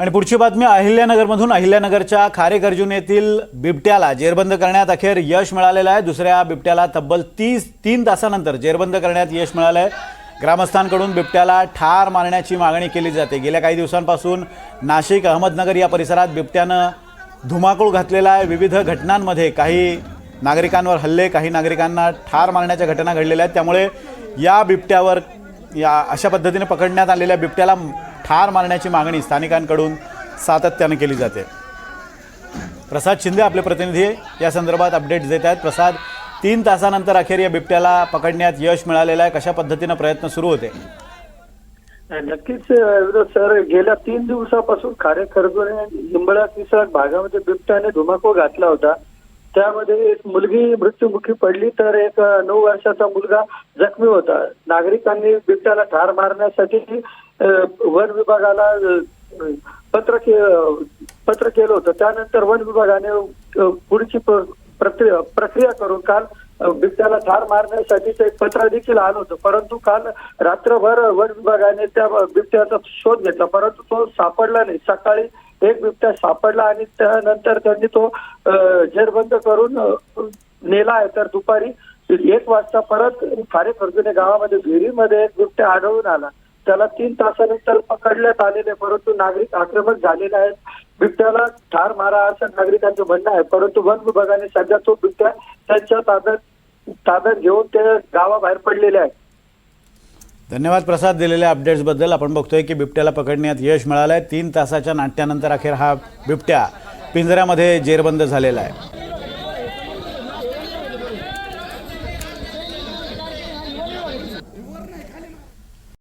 आणि पुढची बातमी अहिल्यानगरमधून. अहिल्यानगरच्या खारेगर्जुन येथील बिबट्याला जेरबंद करण्यात अखेर यश मिळालेलं आहे. दुसऱ्या बिबट्याला तब्बल तीस तीन तासानंतर जेरबंद करण्यात यश मिळालं आहे ग्रामस्थांकडून बिबट्याला ठार मारण्याची मागणी केली जाते. गेल्या काही दिवसांपासून नाशिक अहमदनगर या परिसरात बिबट्यानं धुमाकूळ घातलेला आहे. विविध घटनांमध्ये काही नागरिकांवर हल्ले काही नागरिकांना ठार मारण्याच्या घटना घडलेल्या आहेत. त्यामुळे या बिबट्यावर या अशा पद्धतीने पकडण्यात आलेल्या बिबट्याला ठार मारण्याची मागणी स्थानिकांकडून सातत्याने केली जाते. प्रसाद शिंदे आपले प्रतिनिधी या संदर्भात अपडेट्स देत आहेत. प्रसाद तीन तासानंतर अखेर या बिबट्याला पकडण्यात यश मिळालेलं आहे. कशा पद्धतीनं प्रयत्न सुरू होते? नक्कीच सर गेल्या तीन दिवसापासून खारे खरगोणे निंबळा किसळ भागामध्ये बिबट्याने धुमाकूळ घातला होता. त्यामध्ये एक मुलगी मृत्युमुखी पडली तर एक नऊ वर्षाचा मुलगा जखमी होता. नागरिकांनी बिबट्याला ठार मारण्यासाठी वन विभागाला पत्र के- पत्र केलं होतं. त्यानंतर वन विभागाने पुढची प्र- प्रक्रिया प्रक्रिया करून काल बिबट्याला ठार मारण्यासाठी ते पत्र देखील आलं होतं. परंतु काल रात्रभर वन विभागाने त्या बिबट्याचा शोध घेतला. परंतु तो सापडला नाही. सकाळी एक बिबट्या सापडला आणि त्यानंतर त्यांनी तो जेरबंद करून नेला आहे. तर दुपारी एक वाजता परत खारे खर्जुने गावामध्ये विहिरीमध्ये एक बिबट्या आढळून आला. त्याला तीन तासानंतर पकडण्यात आलेले परंतु नागरिक आक्रमक झालेले आहेत. बिबट्याला ठार मारा असं नागरिकांचं म्हणणं आहे. परंतु वन विभागाने सध्या तो बिबट्या त्यांच्या ताब्यात ताब्यात घेऊन ते गावाबाहेर पडलेले आहेत. धन्यवाद प्रसाद दिलेल्या अपडेट्सबद्दल आपण बघतोय की बिबट्याला पकडण्यात यश मिळालं आहे तीन तासाच्या नाट्यानंतर अखेर हा बिबट्या पिंजऱ्यामध्ये जेरबंद झालेला आहे.